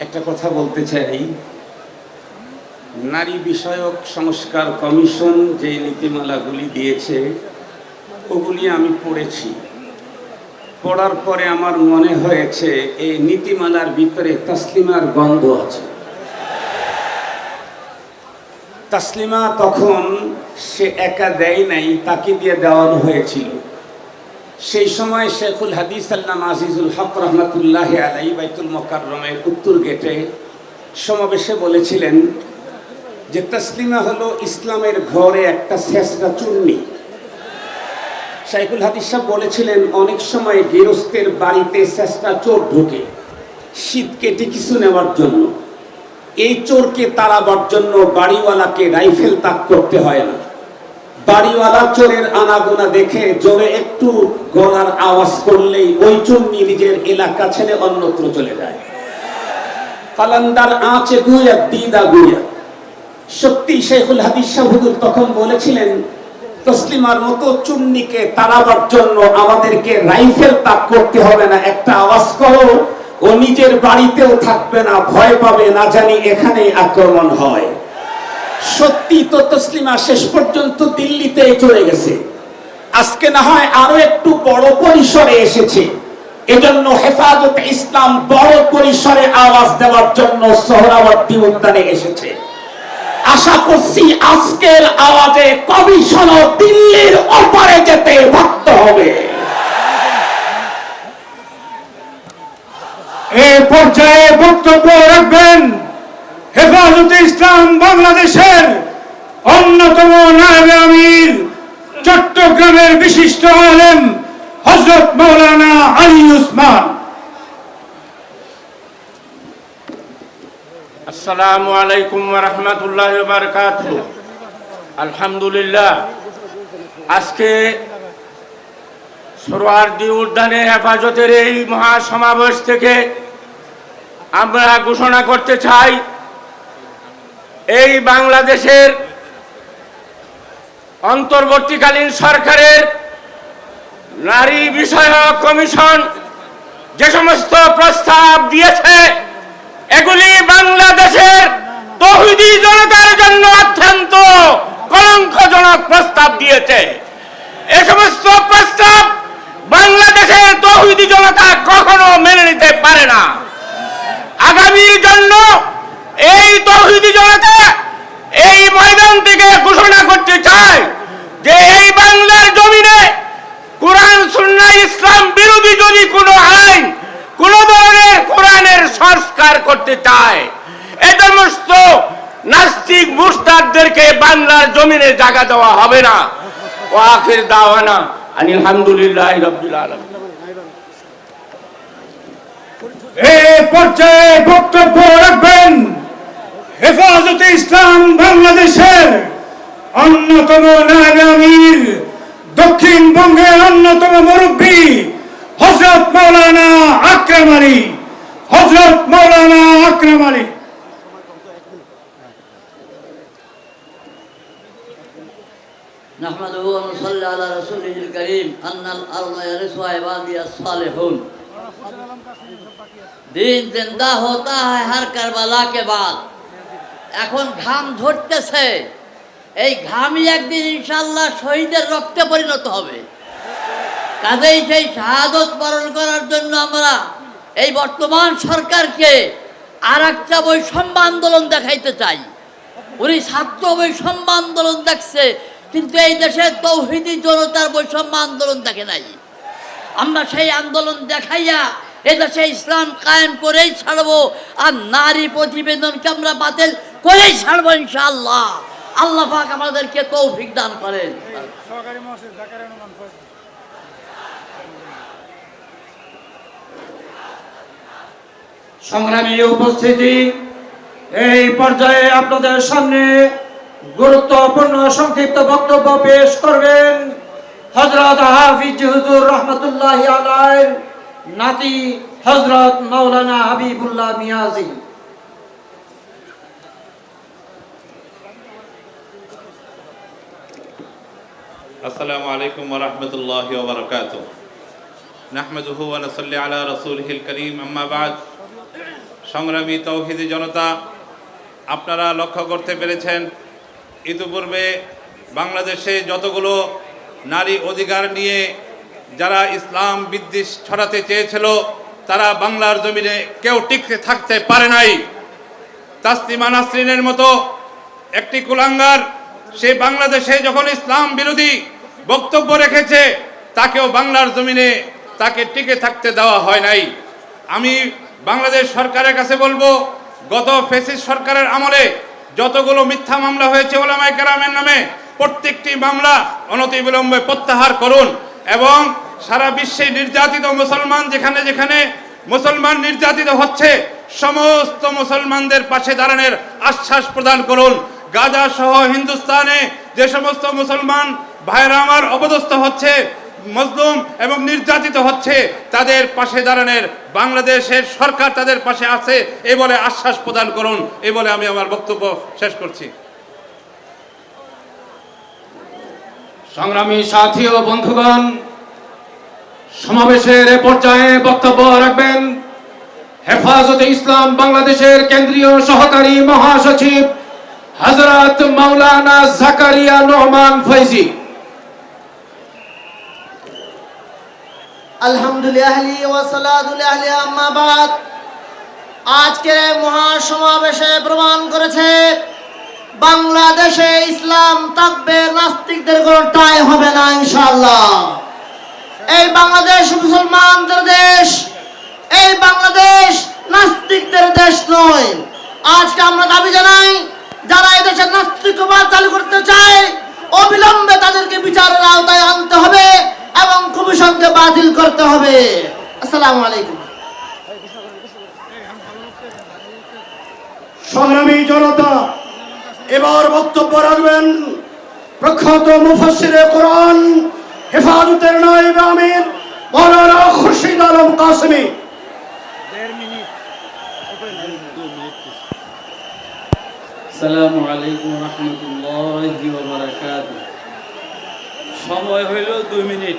একটা কথা বলতে চাই। নারী বিষয়ক সংস্কার কমিশন যে নীতিমালাগুলি দিয়েছে, ওগুলি আমি পড়েছি। পড়ার পরে আমার মনে হয়েছে, এই নীতিমালার ভিতরে তাসলিমার গন্ধ আছে। তাসলিমা তখন সে একা দেয় নাই, তাকে দিয়ে দেওয়ানো হয়েছিল। সেই সময় শেখুল হাদিস আল্লাহ আজিজুল হক রহমতুল্লাহ আলাই বাইতুল মোকাররমের উত্তর গেটে সমাবেশে বলেছিলেন যে তসলিমা হলো ইসলামের ঘরে একটা শেষরা চুন্নি শাইকুল হাদিস সাহেব বলেছিলেন, অনেক সময় গৃহস্থের বাড়িতে শেষরা চোর ঢোকে, শীত কেটে কিছু নেওয়ার জন্য। এই চোরকে তাড়াবার জন্য বাড়িওয়ালাকে রাইফেল তাক করতে হয় না। বাড়িওয়ালা চোরের আনাগোনা দেখে জোরে একটু গলার আওয়াজ করলেই ওই চুন্নি নিজের এলাকা ছেড়ে অন্যত্র চলে যায়। কালান্দার আঁচে গুয়া দিদা গুয়া। সত্যি শেখুল হাদিস হুজুর তখন বলেছিলেন, তসলিমার মতো চুন্নিকে তাড়াবার জন্য আমাদেরকে রাইফেল তাক করতে হবে না। একটা আওয়াজ করো, ও নিজের বাড়িতেও থাকবে না, ভয় পাবে না জানি এখানেই আক্রমণ হয়। সত্যি তো তসলিমা শেষ পর্যন্ত দিল্লিতে চলে গেছে। আজকে না হয় আরও একটু বড় পরিসরে এসেছে। এজন্য হেফাজতে ইসলাম বড় পরিসরে আওয়াজ দেওয়ার জন্য সোহরাওয়ার্দী উদ্যানে এসেছে। আশা করছি আজকের আওয়াজে কমিশন দিল্লির ওপারে যেতে বাধ্য হবে। এ পর্যায়ে বক্তব্য রাখবেন হেফাজতে ইসলাম বাংলাদেশের অন্যতম নায়েবে আমির চট্টগ্রামের বিশিষ্ট আলেম হজরত মৌলানা আলী উসমান। আসসালামু আলাইকুম রহমতুল্লাহ বারকাত আলহামদুলিল্লাহ। আজকে সরোয়ার্দি উদ্যানে হেফাজতের এই মহাসমাবেশ থেকে আমরা ঘোষণা করতে চাই এই বাংলাদেশের অন্তর্বর্তীকালীন সরকারের নারী বিষয়ক কমিশন যে সমস্ত প্রস্তাব দিয়েছে, এগুলি বাংলাদেশের তৌহিদি জনতার জন্য অত্যন্ত কলঙ্কজনক প্রস্তাব দিয়েছে। এ সমস্ত প্রস্তাব বাংলাদেশের তৌহিদি জনতা কখনো মেনে নিতে পারে না। আগামীর জন্য এই তৌহিদি জনতা এই ময়দান থেকে ঘোষণা করতে চায় যে এই বাংলার জমিনে কোরআন সুন্না ইসলাম বিরোধী যদি কোনো আইন, কোন ধরনের কোরআনের সংস্কার করতে চায়, এ সমস্ত নাস্তিক মুস্তাদদেরকে বাংলার জমিনে জায়গা দেওয়া হবে না। ও আখির দাওয়ানা আলহামদুলিল্লাহ রব্বিল আলামিন। এ পর্যায়ে বক্তব্য রাখবেন হেফাজতে ইসলাম বাংলাদেশের অন্যতম নায়েবে আমির দক্ষিণবঙ্গের অন্যতম মুরব্বী হজরত মৌলানা আকরাম আলী হজরত মৌলানা আকরাম আলী نحمده ونصلي على رسوله الكريم أن الأرض يرثها عبادي الصالحون দিন জিন্দা হতা হয় হার কারবালা কে বাদ এখন ঘাম ঝরতেছে এই ঘামই একদিন ইনশাল্লাহ শহীদের রক্তে পরিণত হবে। কাজেই সেই শাহাদত বরণ করার জন্য আমরা এই বর্তমান সরকারকে আর একটা বৈষম্য আন্দোলন দেখাইতে চাই। উনি ছাত্র বৈষম্য আন্দোলন দেখছে, কিন্তু এই দেশে তৌহিদি জনতার বৈষম্য আন্দোলন দেখে নাই। আমরা সেই আন্দোলন দেখাইয়া এদেশে ইসলাম কায়েম করেই ছাড়বো, আর নারী প্রতিবেদনকে আমরা বাতিল করেই ছাড়বো ইনশাআল্লাহ। আল্লাহ পাক আমাদেরকে তৌফিক দান করেন। সংগ্রামী উপস্থিতি এই পর্যায়ে আপনাদের সামনে গুরুত্বপূর্ণ সংক্ষিপ্ত বক্তব্য পেশ করবেন হজরত হাফিজ হুজুর রহমতুল্লাহ আলাইর নাতি হজরত মৌলানা হাবিবুল্লাহ মিয়াজি। আসসালামু আলাইকুম ওরহমতুল্লাহ ওবরকাত নাহমেদুহু ওয়ানসল্লি আলা রসুল হিল করিম আম্মাবাদ সংগ্রামী তৌহিদি জনতা, আপনারা লক্ষ্য করতে পেরেছেন, ইতিপূর্বে বাংলাদেশে যতগুলো নারী অধিকার নিয়ে যারা ইসলাম বিদ্বেষ ছড়াতে চেয়েছিল, তারা বাংলার জমিনে কেউ টিকতে থাকতে পারে নাই। তাস্তিমা নাসরিনের মতো একটি কুলাঙ্গার, সে বাংলাদেশে যখন ইসলাম বিরোধী বক্তব্য রেখেছে, তাকেও বাংলার জমিনে তাকে টিকে থাকতে দেওয়া হয় নাই। আমি বাংলাদেশ সরকারের কাছে বলব, গত ফেসিস সরকারের আমলে যতগুলো মিথ্যা মামলা হয়েছে ওলামাই কেরামের নামে, প্রত্যেকটি মামলা অনতিবিলম্বে প্রত্যাহার করুন এবং সারা বিশ্বে নির্যাতিত মুসলমান যেখানে যেখানে মুসলমান নির্যাতিত হচ্ছে, সমস্ত মুসলমানদের পাশে দাঁড়ানোর আশ্বাস প্রদান করুন। গাজা সহ হিন্দুস্তানে যে সমস্ত মুসলমান ভাইরা আমার অপদস্থ হচ্ছে, মজলুম এবং নির্যাতিত হচ্ছে। তাদের পাশে দাঁড়ানোর বাংলাদেশের সরকার তাদের পাশে আছে, এ বলে আশ্বাস প্রদান করুন, এ বলে আমি আমার বক্তব্য শেষ করছি। সংগ্রামী সাথী ও বন্ধুগণ, সমাবেশের এ পর্যায়ে বক্তব্য রাখবেন হেফাজতে ইসলাম বাংলাদেশের কেন্দ্রীয় সহকারী মহাসচিব হজরত মাওলানা জাকারিয়া নোমান ফৈজি। আলহামদুলিল্লাহ আজকের মহাসমাবেশে প্রমাণ করেছে, বাংলাদেশে ইসলাম থাকবে, নাস্তিকদের কোনো টাই হবে না, ইনশাআল্লাহ। এই বাংলাদেশ মুসলমানদের দেশ, এই বাংলাদেশ নাস্তিকদের দেশ নয়। আজকে আমরা দাবি জানাই, যারা এই দেশে নাস্তিকবাদ চালু করতে চায়, অবিলম্বে তাদেরকে বিচারের আওতায় আনতে হবে। কমিশনকে বাতিল করতে হবে। আসসালামু আলাইকুম। সংগ্রামী জনতা এবার বক্তব্য রাখবেন প্রখ্যাত মুফাসসিরে কোরআন হেফাজতের নায়েব আমির মৌলানা খুরশিদ আলম কাসমি। আসসালামু আলাইকুম রহমতুল্লাহি সময় হইল দুই মিনিট।